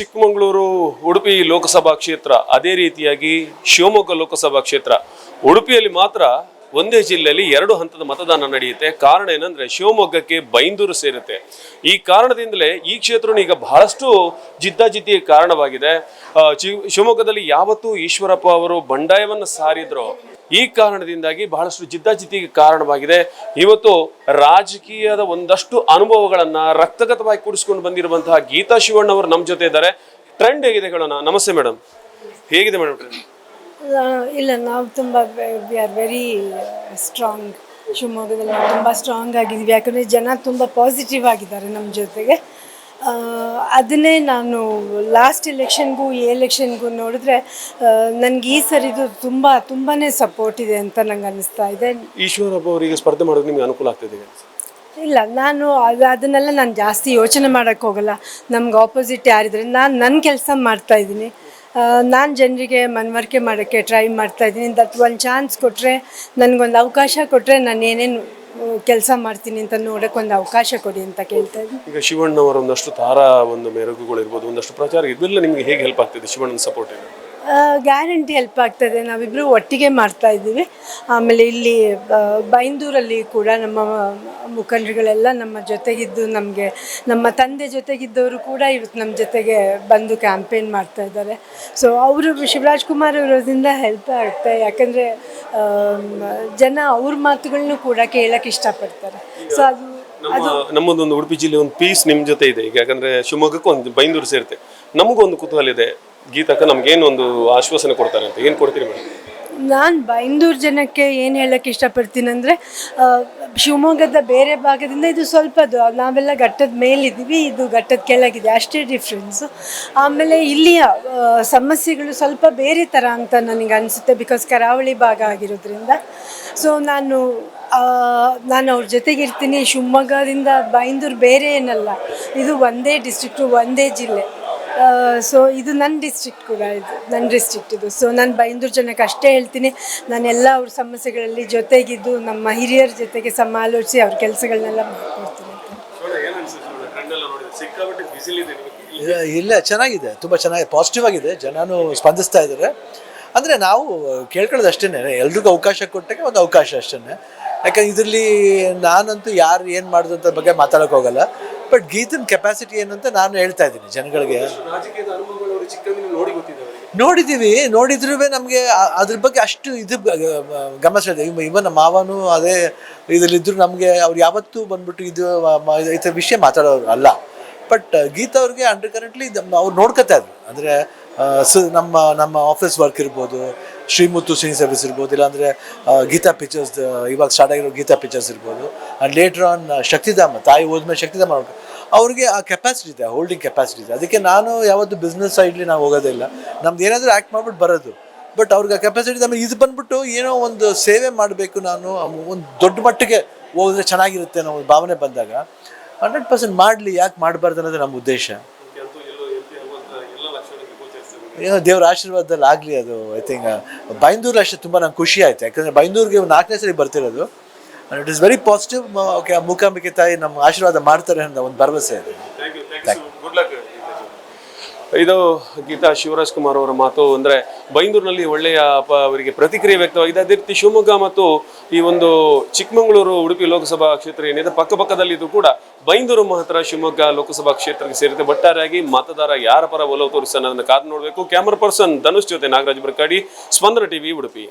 ಚಿಕ್ಕಮಗಳೂರು ಉಡುಪಿ ಲೋಕಸಭಾ ಕ್ಷೇತ್ರ ಅದೇ ರೀತಿಯಾಗಿ ಶಿವಮೊಗ್ಗ ಲೋಕಸಭಾ ಕ್ಷೇತ್ರ ಉಡುಪಿಯಲ್ಲಿ ಮಾತ್ರ ಒಂದೇ ಜಿಲ್ಲೆಯಲ್ಲಿ ಎರಡು ಹಂತದ ಮತದಾನ ನಡೆಯುತ್ತೆ. ಕಾರಣ ಏನಂದ್ರೆ ಶಿವಮೊಗ್ಗಕ್ಕೆ ಬೈಂದೂರು ಸೇರುತ್ತೆ. ಈ ಕಾರಣದಿಂದಲೇ ಈ ಕ್ಷೇತ್ರ ಈಗ ಬಹಳಷ್ಟು ಜಿದ್ದಾಜಿದ್ದಿಗೆ ಕಾರಣವಾಗಿದೆ. ಶಿವಮೊಗ್ಗದಲ್ಲಿ ಯಾವತ್ತೂ ಈಶ್ವರಪ್ಪ ಅವರು ಬಂಡಾಯವನ್ನು ಸಾರಿದ್ರು. ಈ ಕಾರಣದಿಂದಾಗಿ ಬಹಳಷ್ಟು ಜಿದ್ದಾಜಿದ್ದಿಗೆ ಕಾರಣವಾಗಿದೆ. ಇವತ್ತು ರಾಜಕೀಯದ ಒಂದಷ್ಟು ಅನುಭವಗಳನ್ನ ರಕ್ತಗತವಾಗಿ ಕೂಡಿಸ್ಕೊಂಡು ಬಂದಿರುವಂತಹ ಗೀತಾ ಶಿವಣ್ಣ ಅವರು ನಮ್ಮ ಜೊತೆ ಇದ್ದಾರೆ. ಟ್ರೆಂಡ್ ಹೇಗಿದೆ ಹೇಳೋಣ ನಮಸ್ತೆ ಮೇಡಮ್ ಹೇಗಿದೆ ಮೇಡಮ್ ಟ್ರೆಂಡ್ ಇಲ್ಲ ನಾವು ತುಂಬ ವಿ ಆರ್ ವೆರಿ ಸ್ಟ್ರಾಂಗ್ ಶಿವಮೊಗ್ಗದಲ್ಲಿ ನಾವು ತುಂಬ ಸ್ಟ್ರಾಂಗ್ ಆಗಿದ್ದೀವಿ. ಯಾಕಂದರೆ ಜನ ತುಂಬ ಪಾಸಿಟಿವ್ ಆಗಿದ್ದಾರೆ ನಮ್ಮ ಜೊತೆಗೆ. ಅದನ್ನೇ ನಾನು ಲಾಸ್ಟ್ ಎಲೆಕ್ಷನ್ಗೂ ಈ ಎಲೆಕ್ಷನ್ಗೂ ನೋಡಿದ್ರೆ ನನಗೆ ಈ ಸರಿದು ತುಂಬ ತುಂಬಾ ಸಪೋರ್ಟ್ ಇದೆ ಅಂತ ನಂಗೆ ಅನ್ನಿಸ್ತಾ ಇದೆ. ಈಶ್ವರಪ್ಪ ಅವರಿಗೆ ಸ್ಪರ್ಧೆ ಮಾಡೋದು ನಿಮಗೆ ಅನುಕೂಲ ಆಗ್ತಿದೆ ಇಲ್ಲ ನಾನು ಅದು ಅದನ್ನೆಲ್ಲ ನಾನು ಜಾಸ್ತಿ ಯೋಚನೆ ಮಾಡೋಕ್ಕೆ ಹೋಗಲ್ಲ. ನಮ್ಗೆ ಆಪೋಸಿಟ್ ಯಾರಿದ್ರೆ ನಾನು ನನ್ನ ಕೆಲಸ ಮಾಡ್ತಾ ಇದ್ದೀನಿ. ನಾನು ಜನರಿಗೆ ಮನವರಿಕೆ ಮಾಡೋಕ್ಕೆ ಟ್ರೈ ಮಾಡ್ತಾ ಇದ್ದೀನಿ. ದಟ್ ಒಂದು ಚಾನ್ಸ್ ಕೊಟ್ಟರೆ ನನಗೊಂದು ಅವಕಾಶ ಕೊಟ್ಟರೆ ನಾನು ಏನೇನು ಕೆಲಸ ಮಾಡ್ತೀನಿ ಅಂತ ನೋಡೋಕ್ಕೆ ಒಂದು ಅವಕಾಶ ಕೊಡಿ ಅಂತ ಕೇಳ್ತಾ ಇದ್ದೀನಿ. ಈಗ ಶಿವಣ್ಣವರ ಒಂದಷ್ಟು ತಾರಾ ಒಂದು ಮೆರುಗುಗಳು ಇರ್ಬೋದು, ಒಂದಷ್ಟು ಪ್ರಚಾರ ಇದೆಲ್ಲ ನಿಮಗೆ ಹೇಗೆ ಹೆಲ್ಪ್ ಆಗ್ತಿದೆ ಶಿವಣ್ಣನ ಸಪೋರ್ಟ್ ಗ್ಯಾರಂಟಿ ಹೆಲ್ಪ್ ಆಗ್ತದೆ. ನಾವಿಬ್ಬರು ಒಟ್ಟಿಗೆ ಮಾಡ್ತಾ ಇದ್ದೀವಿ. ಆಮೇಲೆ ಇಲ್ಲಿ ಬೈಂದೂರಲ್ಲಿ ಕೂಡ ನಮ್ಮ ಮುಖಂಡರುಗಳೆಲ್ಲ ನಮ್ಮ ಜೊತೆಗಿದ್ದು ನಮಗೆ ನಮ್ಮ ತಂದೆ ಜೊತೆಗಿದ್ದವರು ಕೂಡ ಇವತ್ತು ನಮ್ಮ ಜೊತೆಗೆ ಬಂದು ಕ್ಯಾಂಪೇನ್ ಮಾಡ್ತಾ ಇದ್ದಾರೆ. ಸೊ ಅವರು ಶಿವರಾಜ್ ಕುಮಾರ್ ಅವರೋದ್ರಿಂದ ಹೆಲ್ಪ್ ಆಗುತ್ತೆ ಯಾಕಂದರೆ ಜನ ಅವ್ರ ಮಾತುಗಳನ್ನು ಕೂಡ ಕೇಳಕ್ಕೆ ಇಷ್ಟಪಡ್ತಾರೆ. ಸೊ ಅದು ನಮ್ಮ ನಮ್ಮದೊಂದು ಉಡುಪಿ ಜಿಲ್ಲೆ ಒಂದು ಪೀಸ್ ನಿಮ್ಮ ಜೊತೆ ಇದೆ. ಈಗ ಯಾಕಂದ್ರೆ ಶಿವಮೊಗ್ಗಕ್ಕೂ ಒಂದು ಬೈಂದೂರು ಸೇರುತ್ತೆ ನಮಗೂ ಒಂದು ಕುತೂಹಲ ಇದೆ. ಗೀತಕ್ಕ ನಮ್ಗೇನು ಒಂದು ಆಶ್ವಾಸನೆ ಕೊಡ್ತಾರೆ ಅಂತ? ಏನು ಕೊಡ್ತೀರಿ ಮೇಡಮ್? ನಾನು ಬೈಂದೂರು ಜನಕ್ಕೆ ಏನು ಹೇಳಕ್ಕೆ ಇಷ್ಟಪಡ್ತೀನಿ ಅಂದರೆ ಶಿವಮೊಗ್ಗದ ಬೇರೆ ಭಾಗದಿಂದ ಇದು ಸ್ವಲ್ಪ ಅದು ನಾವೆಲ್ಲ ಘಟ್ಟದ ಮೇಲಿದ್ದೀವಿ, ಇದು ಘಟ್ಟದ ಕೆಳಗಿದೆ, ಅಷ್ಟೇ ಡಿಫ್ರೆನ್ಸು ಆಮೇಲೆ ಇಲ್ಲಿಯ ಸಮಸ್ಯೆಗಳು ಸ್ವಲ್ಪ ಬೇರೆ ಥರ ಅಂತ ನನಗೆ ಅನಿಸುತ್ತೆ ಬಿಕಾಸ್ ಕರಾವಳಿ ಭಾಗ ಆಗಿರೋದ್ರಿಂದ. ಸೊ ನಾನು ನಾನು ಅವ್ರ ಜೊತೆಗಿರ್ತೀನಿ ಶಿವಮೊಗ್ಗದಿಂದ ಬೈಂದೂರು ಬೇರೆ ಏನಲ್ಲ, ಇದು ಒಂದೇ ಡಿಸ್ಟ್ರಿಕ್ಟು ಒಂದೇ ಜಿಲ್ಲೆ. ಸೊ ಇದು ನನ್ನ ಡಿಸ್ಟ್ರಿಕ್ಟ್ ಕೂಡ ಇದು ನನ್ನ ಡಿಸ್ಟ್ರಿಕ್ಟ್ ಇದು. ಸೊ ನಾನು ಬೈಂದೂರು ಜನಕ್ಕೆ ಅಷ್ಟೇ ಹೇಳ್ತೀನಿ. ನಾನೆಲ್ಲ ಅವ್ರ ಸಮಸ್ಯೆಗಳಲ್ಲಿ ಜೊತೆಗಿದ್ದು ನಮ್ಮ ಹಿರಿಯರ ಜೊತೆಗೆ ಸಮಾಲೋಚಿಸಿ ಅವ್ರ ಕೆಲಸಗಳನ್ನೆಲ್ಲ ಮಾಡ್ಕೊಡ್ತೀನಿ ಇಲ್ಲ- ಇಲ್ಲ ಚೆನ್ನಾಗಿದೆ. ತುಂಬ ಚೆನ್ನಾಗಿ ಪಾಸಿಟಿವ್ ಆಗಿದೆ. ಜನನು ಸ್ಪಂದಿಸ್ತಾ ಇದ್ದಾರೆ. ಅಂದರೆ ನಾವು ಕೇಳ್ಕೊಳ್ಳೋದು ಅಷ್ಟೇ ಎಲ್ರಿಗೂ ಅವಕಾಶ ಕೊಟ್ಟಾಗ ಒಂದು ಅವಕಾಶ ಅಷ್ಟೇ ಯಾಕಂದ್ರೆ ಇದರಲ್ಲಿ ನಾನಂತೂ ಯಾರು ಏನು ಮಾಡೋದು ಅಂತ ಬಗ್ಗೆ ಮಾತಾಡೋಕೆ ಹೋಗಲ್ಲ ಬಟ್ ಗೀತನ ಕೆಪಾಸಿಟಿ ಏನು ಅಂತ ನಾನು ಹೇಳ್ತಾ ಇದ್ದೀನಿ ಜನಗಳಿಗೆ. ರಾಜಕೀಯದ ಅನುಭವಗಳು ಅವರು ಚಿಕ್ಕಂದಿನ ನೋಡಿ ಗೊತ್ತಿದೆ ಅವರಿಗೆ. ನೋಡಿದ್ದೀವಿ ನೋಡಿದ್ರೂ ನಮಗೆ ಅದ್ರ ಬಗ್ಗೆ ಅಷ್ಟು ಇದು ಗಮನಿಸಿದೆ ಇವನ್ ನಮ್ಮ ಮಾವನು ಅದೇ ಇದರಲ್ಲಿದ್ದರು ನಮಗೆ ಅವ್ರು ಯಾವತ್ತೂ ಬಂದ್ಬಿಟ್ಟು ಇದು ಈ ಥರ ವಿಷಯ ಮಾತಾಡೋರು ಅಲ್ಲ. ಬಟ್ ಗೀತಾ ಅವ್ರಿಗೆ ಅಂಡರ್ ಕರೆಂಟ್ಲಿ ಅವ್ರು ನೋಡ್ಕೊತಾ ಇದ್ರು. ಅಂದರೆ ನಮ್ಮ ನಮ್ಮ ಆಫೀಸ್ ವರ್ಕ್ ಇರ್ಬೋದು, ಶ್ರೀಮುತ್ತು ಸಿನಿ ಸರ್ವಿಸ್ ಇರ್ಬೋದು, ಇಲ್ಲಾಂದರೆ ಗೀತಾ ಪಿಕ್ಚರ್ಸ್ ಇವಾಗ ಸ್ಟಾರ್ಟ್ ಆಗಿರೋ ಗೀತಾ ಪಿಕ್ಚರ್ಸ್ ಇರ್ಬೋದು. ಆ್ಯಂಡ್ ಲೇಟರ್ ಆನ್ ಶಕ್ತಿಧಾಮ, ತಾಯಿ ಹೋದ್ಮೇಲೆ ಶಕ್ತಿಧಾಮ ಅವ್ರಿಗೆ ಆ ಕೆಪಾಸಿಟಿ ಇದೆ ಹೋಲ್ಡಿಂಗ್ ಕೆಪಾಸಿಟಿ ಇದೆ. ಅದಕ್ಕೆ ನಾನು ಯಾವತ್ತು ಬಿಸ್ನೆಸ್ ಸೈಡ್ಲಿ ನಾವು ಹೋಗೋದಿಲ್ಲ ನಮ್ದು ಏನಾದರೂ ಆ್ಯಕ್ಟ್ ಮಾಡ್ಬಿಟ್ಟು ಬರೋದು. ಬಟ್ ಅವ್ರಿಗೆ ಆ ಕೆಪಾಸಿಟಿ ಆಮೇಲೆ ಇದು ಬಂದ್ಬಿಟ್ಟು ಏನೋ ಒಂದು ಸೇವೆ ಮಾಡಬೇಕು ನಾನು ಒಂದು ದೊಡ್ಡ ಮಟ್ಟಿಗೆ ಹೋದ್ರೆ ಚೆನ್ನಾಗಿರುತ್ತೆ ಅನ್ನೋ ಒಂದು ಭಾವನೆ ಬಂದಾಗ ಹಂಡ್ರೆಡ್ ಪರ್ಸೆಂಟ್ ಮಾಡಲಿ, ಯಾಕೆ ಮಾಡಬಾರ್ದು ಅನ್ನೋದು ನಮ್ಮ ಉದ್ದೇಶ. ಏನೋ ದೇವ್ರ ಆಶೀರ್ವಾದದಲ್ಲಿ ಆಗಲಿ ಅದು ಐ ಥಿಂಕ್ ಬೈಂದೂರು ಅಷ್ಟೇ ತುಂಬ ನಂಗೆ ಖುಷಿ ಆಯ್ತು. ಯಾಕಂದರೆ ಬೈಂದೂರಿಗೆ ಒಂದು ನಾಲ್ಕನೇ ಸರಿ ಬರ್ತಿರೋದು. It is very positive okay Mookambike ತಾಯಿ ನಮ್ಮ ಆಶೀರ್ವಾದ ಮಾಡ್ತಾರೆ ಅನ್ನೋ ಒಂದು ಭರವಸೆ ಇದೆ. ಥ್ಯಾಂಕ್ ಲಕ್ ಇದು ಗೀತಾ ಶಿವರಾಜ್ ಕುಮಾರ್ ಅವರ ಮಾತು ಅಂದ್ರೆ ಬೈಂದೂರಿನಲ್ಲಿ ಒಳ್ಳೆಯ ಅವರಿಗೆ ಪ್ರತಿಕ್ರಿಯೆ ವ್ಯಕ್ತವಾಗಿದೆ. ಅದೇ ರೀತಿ ಶಿವಮೊಗ್ಗ ಮತ್ತು ಈ ಒಂದು ಚಿಕ್ಕಮಗಳೂರು ಉಡುಪಿ ಲೋಕಸಭಾ ಕ್ಷೇತ್ರ ಏನಿದೆ, ಪಕ್ಕ ಪಕ್ಕದಲ್ಲಿ ಇದು ಕೂಡ ಬೈಂದೂರು ಮಾತ್ರ ಶಿವಮೊಗ್ಗ ಲೋಕಸಭಾ ಕ್ಷೇತ್ರಕ್ಕೆ ಸೇರಿದೆ. ಒಟ್ಟಾರೆಯಾಗಿ ಮತದಾರ ಯಾರ ಪರ ಒಲವು ತೋರಿಸ್ತಾನೆ ಅದನ್ನು ಕಾದು ನೋಡಬೇಕು. ಕ್ಯಾಮರಾ ಪರ್ಸನ್ ಧನುಷ್ ಜೊತೆ ನಾಗರಾಜ್ ಬರ್ಕಾಡಿ, ಸ್ಪಂದನ ಟಿವಿ ಉಡುಪಿ.